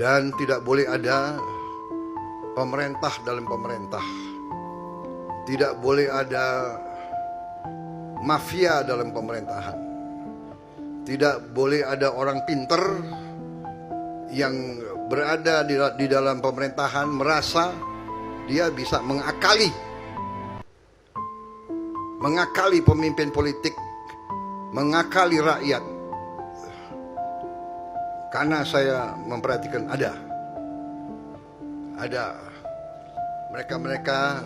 dan tidak boleh ada pemerintah dalam pemerintah. Tidak boleh ada mafia dalam pemerintahan. Tidak boleh ada orang pinter yang berada di, di dalam pemerintahan merasa dia bisa mengakali mengakali pemimpin politik, mengakali rakyat. Karena saya memperhatikan ada ada mereka-mereka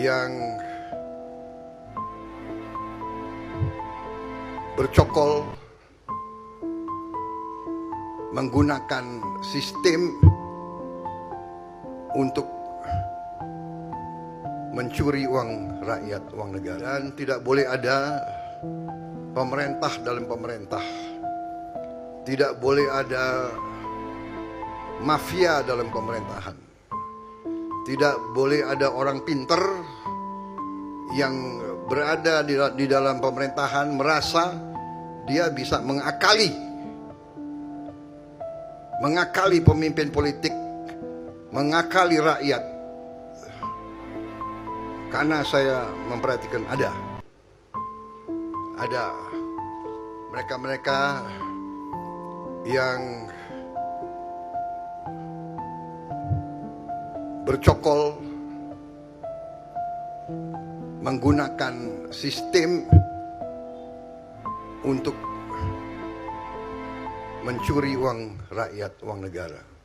yang bercokol menggunakan sistem untuk mencuri uang rakyat, uang negara. Dan tidak boleh ada pemerintah dalam pemerintah. Tidak boleh ada mafia dalam pemerintahan. Tidak boleh ada orang pinter yang berada di, di dalam pemerintahan merasa dia bisa mengakali mengakali pemimpin politik, mengakali rakyat. Karena saya memperhatikan ada ada mereka-mereka yang bercokol menggunakan sistem untuk mencuri uang rakyat, uang negara.